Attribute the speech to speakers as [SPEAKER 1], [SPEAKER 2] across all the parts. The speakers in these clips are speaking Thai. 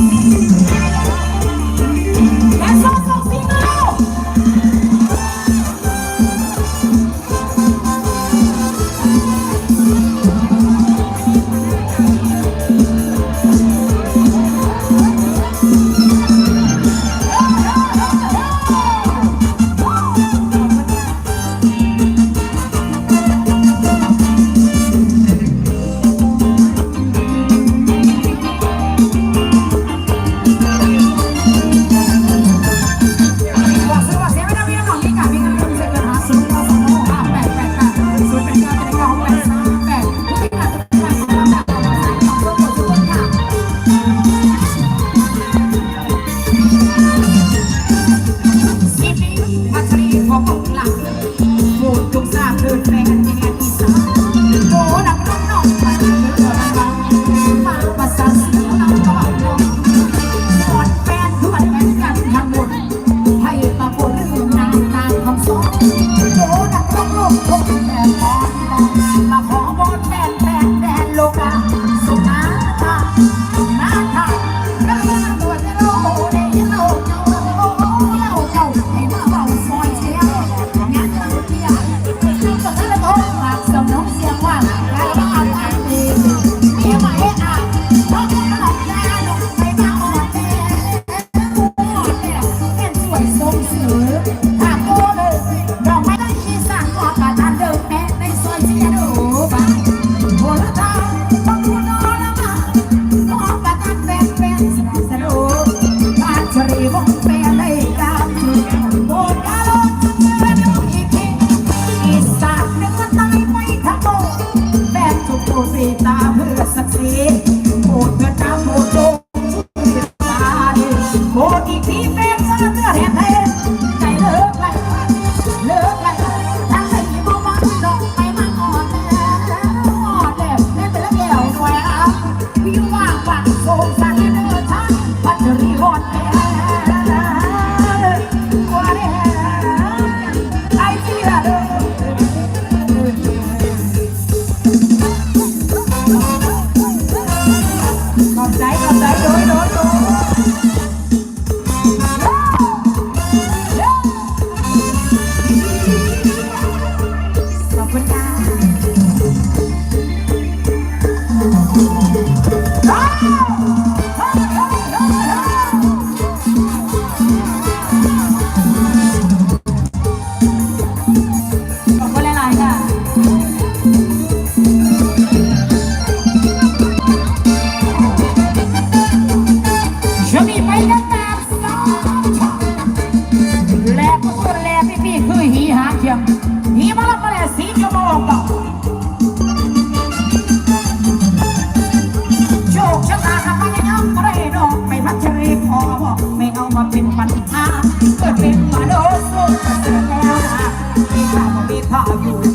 [SPEAKER 1] แดาว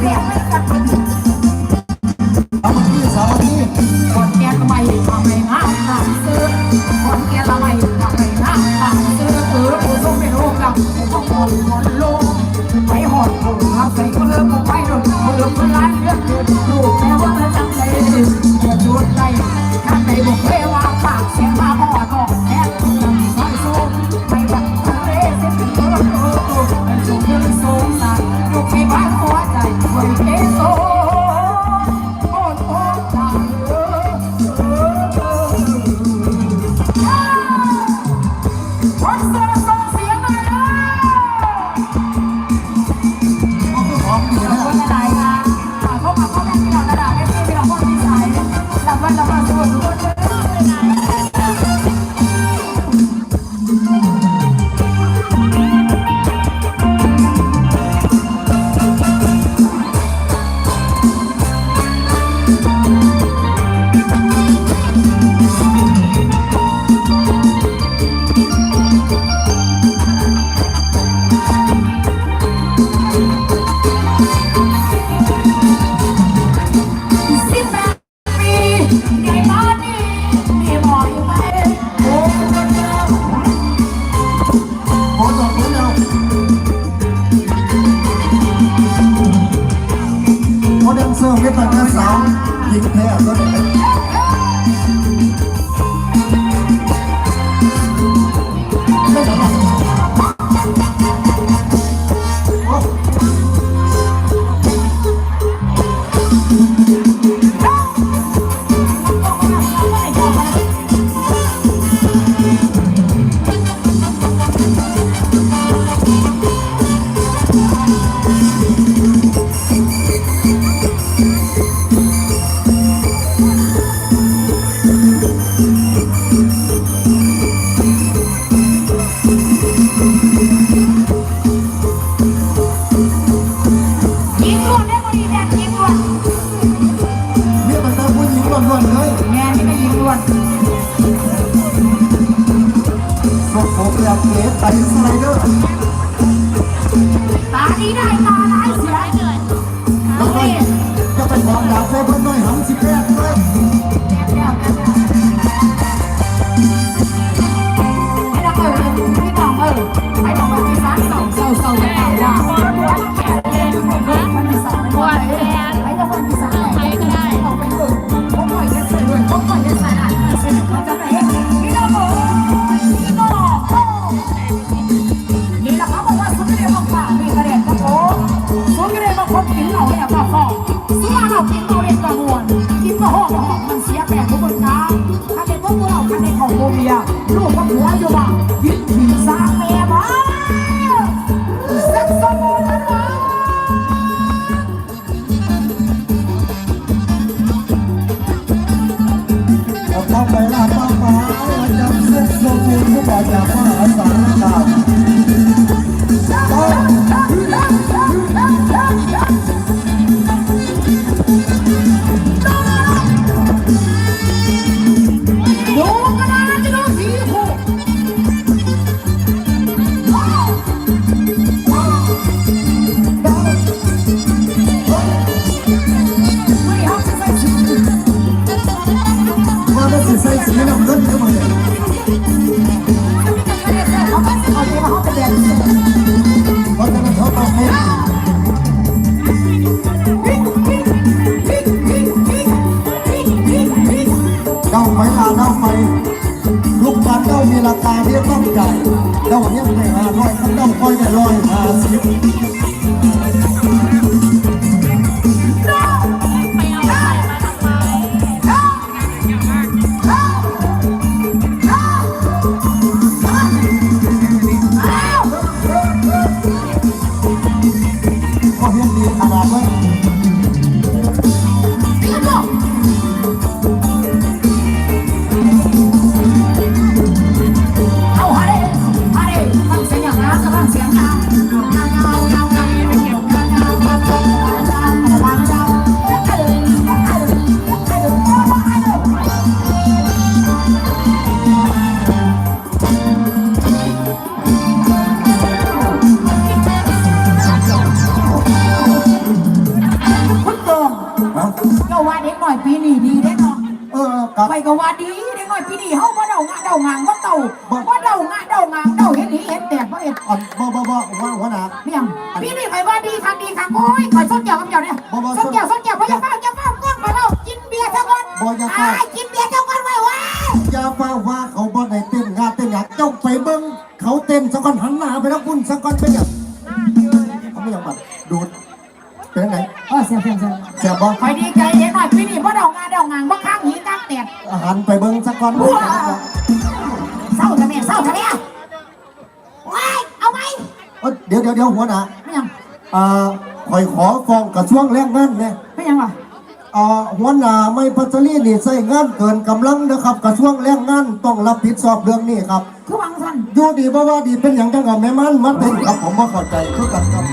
[SPEAKER 1] 亮的。 นี้ได้ตาลายเสีย แล้วก็จะเป็นของดาวโซ่เพื่อน มันเสียแปลพวกกคนนะถ้าเด็กพวกเรา
[SPEAKER 2] คั
[SPEAKER 1] นเด็กของโมเมีย
[SPEAKER 2] ลูกกับหั
[SPEAKER 1] ว
[SPEAKER 2] อยู่บ้า
[SPEAKER 1] ง ไปก็ว่าดีเด็กน้อยปีนี้เฮาบ่เดางานเดางางบ่เต่า
[SPEAKER 2] บ่
[SPEAKER 1] บ่เดางานเดางางเดาเห็นหีเห็นแตกบ่เห็น
[SPEAKER 2] อ่อนบ่บ่บ่หัวหัวหน้า
[SPEAKER 1] เมี่ยงปีนี้ข่อยว่าดีคักดีคักโอ้ยข่อยส้นแก้วกับเจ้าเนี่ย
[SPEAKER 2] บ่บ่
[SPEAKER 1] ส้นแก้วส้นแก้วบ่อย่าเฝ้าอย่าเฝ้าก้นมาเด้ากินเบียร์ซะก่อน
[SPEAKER 2] บ่อย่าเฝ้า
[SPEAKER 1] อ้กิน
[SPEAKER 2] หารไปเบิ่งสักก่อน
[SPEAKER 1] เศร้าทำไมเศร้าทำไมอะว้ายเอาไหม
[SPEAKER 2] เอ้ยเดี๋ยวเดี๋ยวเดี๋ยวหัวหน้า
[SPEAKER 1] ไม่ยัง
[SPEAKER 2] อ่าคอยขอฟ้องกระทรวงแรงงานเนี่ย
[SPEAKER 1] ไม่ยังวะ
[SPEAKER 2] อ่าหัวหน้าไม่พัชรีนี่ใส่งานเกินกำลังนะครับ กระทรวงแรงงานต้องรับผิดชอบเรื่องนี้ครับ
[SPEAKER 1] คือวังสัน
[SPEAKER 2] อยู่ดีบ่ว่าดีเป็นอย่างจังกับแม่มันมาเต้นครับผมบ่เข้าใจคือกันครับ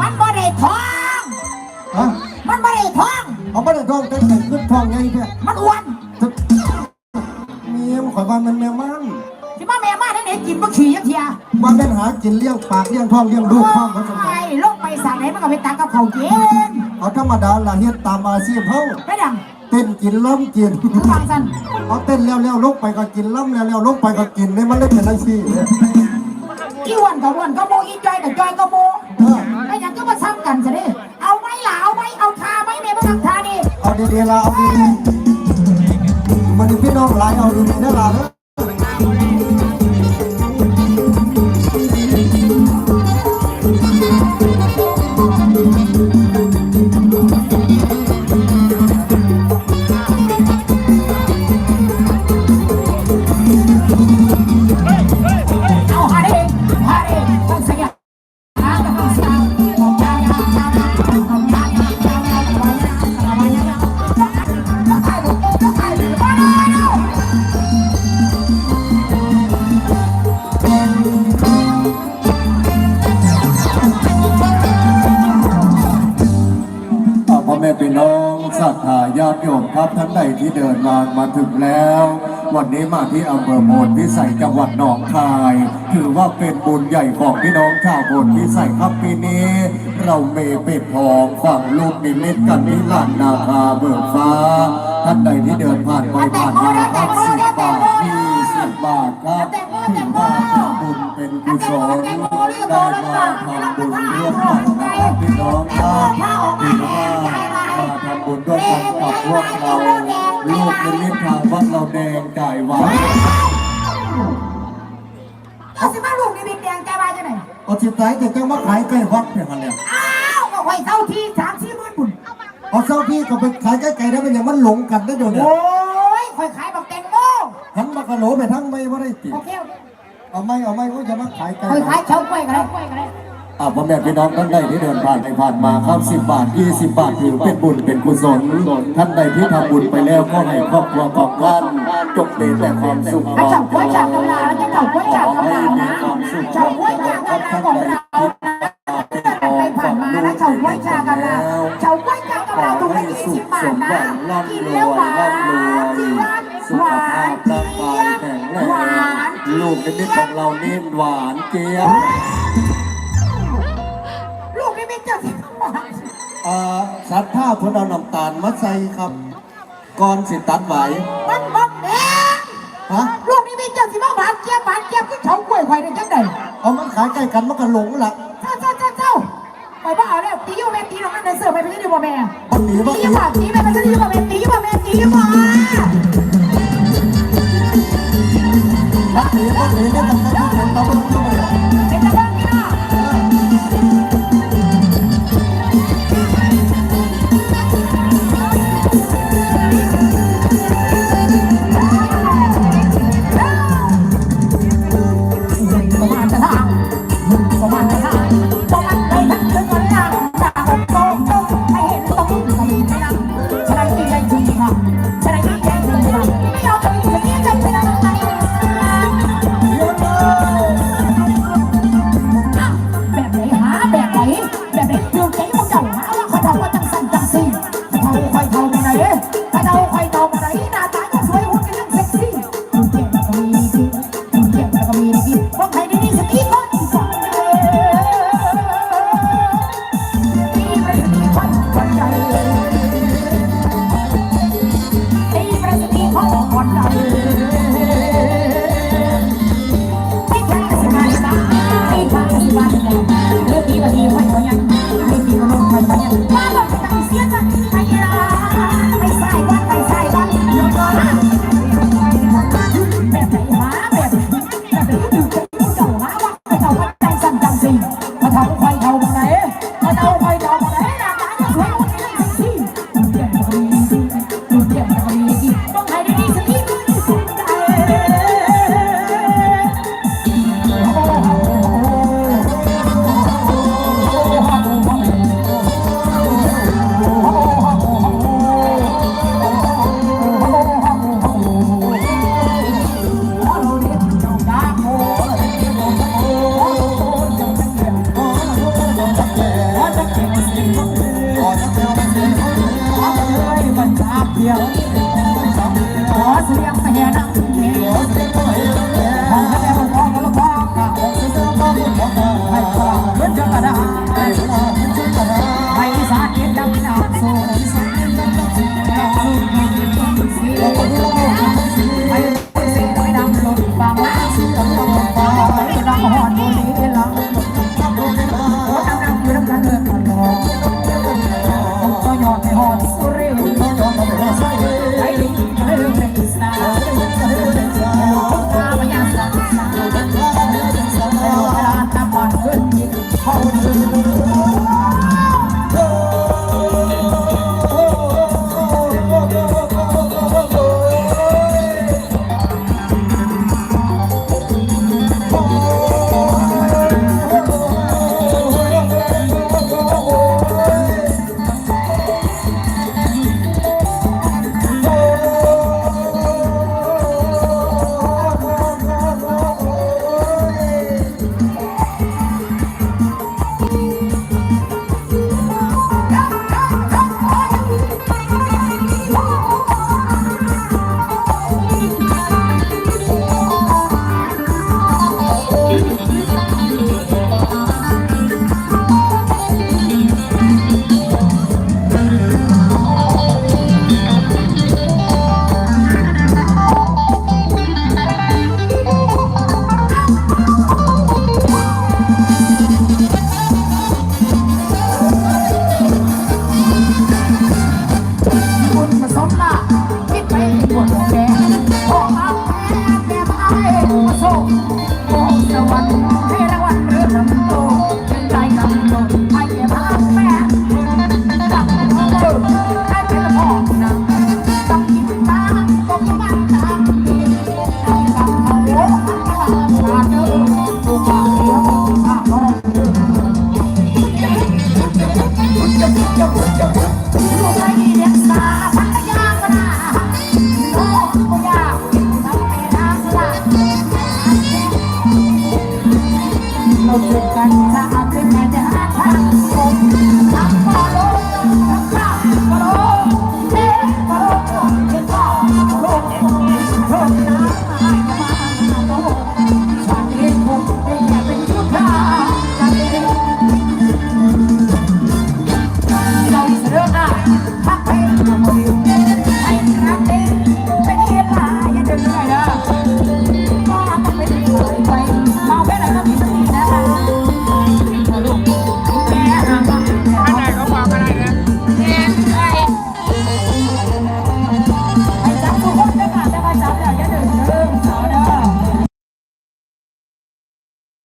[SPEAKER 1] มันบ่ได้ท้อง
[SPEAKER 2] ฮะ
[SPEAKER 1] มันบ่ได้ท้อง
[SPEAKER 2] เอาบ่ได้ท้องเต้นแต่ขึ้นท้องไงแท้
[SPEAKER 1] มันอ้วน
[SPEAKER 2] เมียม ข่อยว่ามันแม่มัน
[SPEAKER 1] ที่มาแม่มาได้ไหนกินบ่ขี่ยักเทีย
[SPEAKER 2] ว่าเป็นหากินเลี้ยงปากเลี้ยงท้องเลี้ยงลูกท้องเขาจังได
[SPEAKER 1] ไอ้ลงไปสั่งไหนมันก็ไปตักกับเขาวกิน
[SPEAKER 2] เอาธรรมดาล่ะเฮ็ดตามอาชีพเฮา
[SPEAKER 1] ไม่ดัง
[SPEAKER 2] เต้นกินล้ำกิน
[SPEAKER 1] คือวังสัน
[SPEAKER 2] เอาเต้นแล้วๆลงไปก็กินล้ำแล้วๆลงไปก็กินนี่มันเลยเป็นอาชีพเนี่ย
[SPEAKER 1] กี่วันกับวันก็โมอีจอยกับจอยก็โม
[SPEAKER 2] เออ
[SPEAKER 1] ไอ้ยังก็มาซ้ำกันซะดิเอาไหมล่ะเอาไหมเอาทาไหมแม่บ่ทำทาดิ
[SPEAKER 2] เอาดีๆละเอาดีๆ มันนี่พี่น้องหลายเอาดีๆนะลา
[SPEAKER 1] เด้
[SPEAKER 2] อ จังหวัดหนองคาย ถือว่าเป็นบุญใหญ่ของพี่น้องชาวโพนพิสัยครับปีนี้ เราเมเป็ดทองฝั่งลูกนิมิตกันที่ลานนาคาเบิกฟ้า ท่านใดที่เดินผ่านไปผ่านมาครับสิบบาทยี่สิบบาทครับถือว่าเป็นบุญเป็นกุศลได้มาทำบุญร่วมกันนะครับพี่น้องครับถือว่ามาทำบุญด้วยกันกับพวกเราลูกนิมิตทางวัดเราแดงจ่ายไว้
[SPEAKER 1] เอาสิมาลูกนี่บินแดงใจมาจังไหน
[SPEAKER 2] เอาจิตใจแต่จังว่าขายใกล้วัดเพียงอันเนี่ย
[SPEAKER 1] อ้าวก็ไว้เท่าที่สามสี่หมื่นบุญ
[SPEAKER 2] เอาเจ้าพี่ก็ไปขายใกล้ๆได้เป็นอย่างมันหลงกันได้เดี๋ยวนี้
[SPEAKER 1] โอ้ยคอยขายบักแตงโม
[SPEAKER 2] หันมากระโหลไปทั้งไม่ว่าได้ติ
[SPEAKER 1] โอเค
[SPEAKER 2] เอาไม่เอาไม่ว่าจะมาขายไก่
[SPEAKER 1] คอยขายเฉาก้วยกันเลย
[SPEAKER 2] อ่าพ่อแม่พี่น้องท่านใดที่เดินผ่านไปผ่านมาครับสิบบาทยี่สิบบาทถือเป็นบุญเป็นกุศลท่านใดที่ทำบุญไปแล้วก็ให้ครอบครัวของท่านจงมีแต่ความสุข
[SPEAKER 1] ถ้าเฉาก้วยจากกำลาแล้วจะเฉาก้วยจากกำลานะเฉาก้วยจากกำลาของเราไปผ่านมานะเฉาก้วยจากกำลาเฉาก้วยจากกำลาถูกไปยี่สิบบาทนะกินแล้วหวานเจี๊ยบ
[SPEAKER 2] สุ
[SPEAKER 1] ห
[SPEAKER 2] ข
[SPEAKER 1] วา
[SPEAKER 2] ภานพ
[SPEAKER 1] เจี๊
[SPEAKER 2] ร่างกาย
[SPEAKER 1] ยบ
[SPEAKER 2] แข็งแร
[SPEAKER 1] หวางน
[SPEAKER 2] ลูกนิมิตของเรานี่หวานเจี๊ยบ สัตว์ท่าเพิ่นเอาน้ำตาลมาใส่ครับก่อนสิตัดไหว
[SPEAKER 1] มันบอกแดง
[SPEAKER 2] ฮะ
[SPEAKER 1] ลูกนี่ไม่เจอที่หวานเจี๊ยบหวานเจี๊ยบก็เฉาก้วยไข่ในจังได
[SPEAKER 2] เอามันขายใกล้กันมันก็หลงละ
[SPEAKER 1] เจ้าเจ้าเจ้าเจ้าไปบ้าเอาแล้วตีอยู่แม่ตีน้องนั่นเดินเสือไปไม่ใช่ดีกว่าแม่
[SPEAKER 2] มันหนีว่า
[SPEAKER 1] ตีอยู่บ่ตีแม่ไม่ใช่ดีกว่าแม่ตีอยู่บ่แม่ตีอยู่บ่
[SPEAKER 2] มันหนีมันหนีเนี่ยมันก็ที่เห็นตามันก็ไม่
[SPEAKER 1] เป็ Thank you.